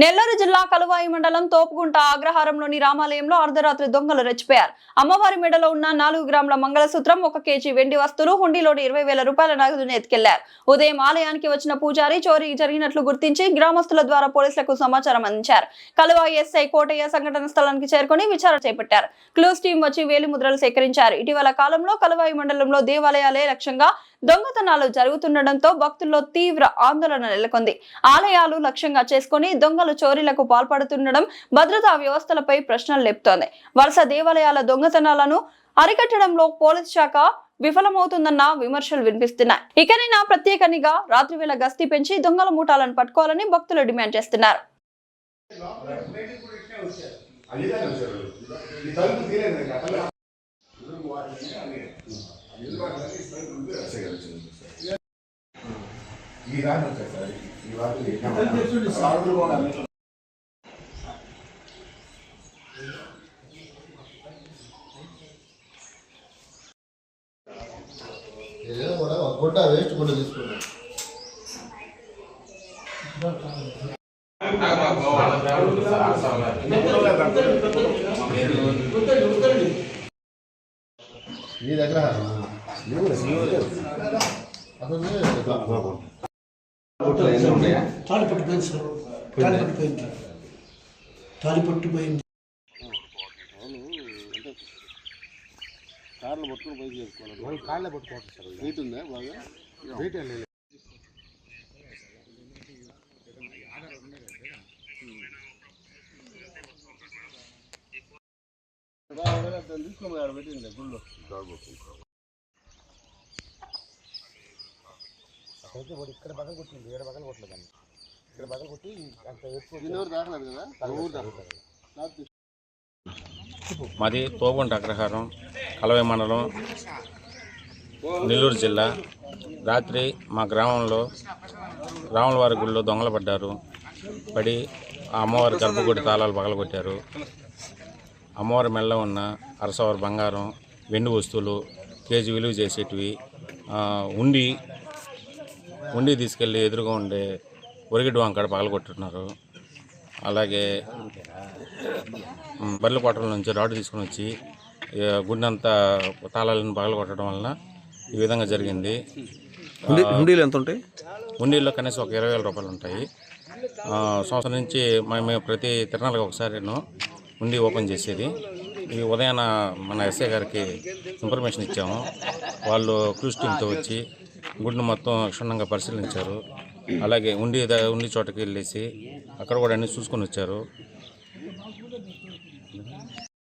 నెల్లూరు జిల్లా కలువాయి మండలం తోపుగుంట అగ్రహారంలోని రామాలయంలో అర్ధరాత్రి దొంగలు రెచ్చిపోయారు. అమ్మవారి మెడలో ఉన్న నాలుగు గ్రాముల మంగళసూత్రం ఒక కేజీ వెండి వస్తువులు హుండీలోని ఇరవై వేల రూపాయల నగదును ఎత్తుకెళ్ళారు ఉదయం ఆలయానికి వచ్చిన పూజారి చోరీ జరిగినట్లు గుర్తించి గ్రామస్తుల ద్వారా పోలీసులకు సమాచారం అందించారు. కలువాయి ఎస్ఐ కోటయ్య సంఘటన స్థలానికి చేరుకుని విచారణ చేపట్టారు. క్లూస్ టీం వచ్చి వేలి ముద్రలు సేకరించారు. ఇటీవల కాలంలో కలువాయి మండలంలో దేవాలయాలే లక్ష్యంగా దొంగతనాలు జరుగుతుండటంతో భక్తుల్లో తీవ్ర ఆందోళన నెలకొంది. ఆలయాలు లక్ష్యంగా చేసుకుని దొంగలు చోరీలకు పాల్పడుతుండడం భద్రతా వ్యవస్థలపై ప్రశ్నలు లేపుతోంది. వరుస దేవాలయాల దొంగతనాలను అరికట్టడంలో పోలీస్ శాఖ విఫలమవుతుందన్న విమర్శలు వినిపిస్తున్నాయి. ఇకనైనా ప్రత్యేక నిఘా రాత్రివేళ గస్తీ పెంచి దొంగల మూటాలను పట్టుకోవాలని భక్తులు డిమాండ్ చేస్తున్నారు. ఈ దాని వచ్చారు సార్ ఈ వాటి ఏదో కూడా ఒక గుడ్డ వేస్ట్ గుడ్డ తీసుకున్నాను నీ దగ్గర అతను తాడిపట్టు పోయింది సార్ తాడిపట్టు పోయింది తాడిపట్టు పోయింది కార్లు పట్టుకుని పైకి చేసుకోవాలి కాళ్ళే పట్టుకోవచ్చు సార్ వెయిట్ ఉందా బాగా వెయిట్ లేదు తీసుకోమని పెట్టింది గుళ్ళు ఇక్కడ బగలు కొట్టింది ఏడు బగలు కొట్టలేదండి ఇక్కడ బగలు కొట్టి అంత ఎక్కువ దాకలేదు కదా మాది తోగుంట అగ్రహారం కలవై మండలం నెల్లూరు జిల్లా. రాత్రి మా గ్రామంలో రాముల వారి గుళ్ళో దొంగలు పడ్డారు. పడి ఆ అమ్మవారి గర్భగుడి తాళాలు పగలగొట్టారు. అమ్మవారి మెల్ల ఉన్న అరసవారి బంగారం వెండి వస్తువులు కేజీ విలువ చేసేటివి ఉండి ఉండి తీసుకెళ్ళి ఎదురుగా ఉండే ఒరిగిడి వంకాడ పగలగొట్టున్నారు అలాగే బర్రెల కోటల నుంచి రాడ్ తీసుకుని వచ్చి గుండెంతా తాళాలను పగల కొట్టడం వలన ఈ విధంగా జరిగింది. హుండీ- హుండీలు ఎంత ఉంటాయి? ఉండిలో కనీసం ఒక ఇరవై వేల రూపాయలు ఉంటాయి. సంవత్సరం నుంచి మేము ప్రతి తిరణాలకు ఒకసారి ఉండి ఓపెన్ చేసేది. ఈ ఉదయాన మన ఎస్ఐ గారికి ఇన్ఫర్మేషన్ ఇచ్చాము. వాళ్ళు క్రూజ్ టీంతో వచ్చి గుడ్ను మొత్తం క్షుణ్ణంగా పరిశీలించారు. అలాగే ఉండి ఉండి చోటకి వెళ్ళేసి అక్కడ కూడా అన్ని చూసుకొని వచ్చారు.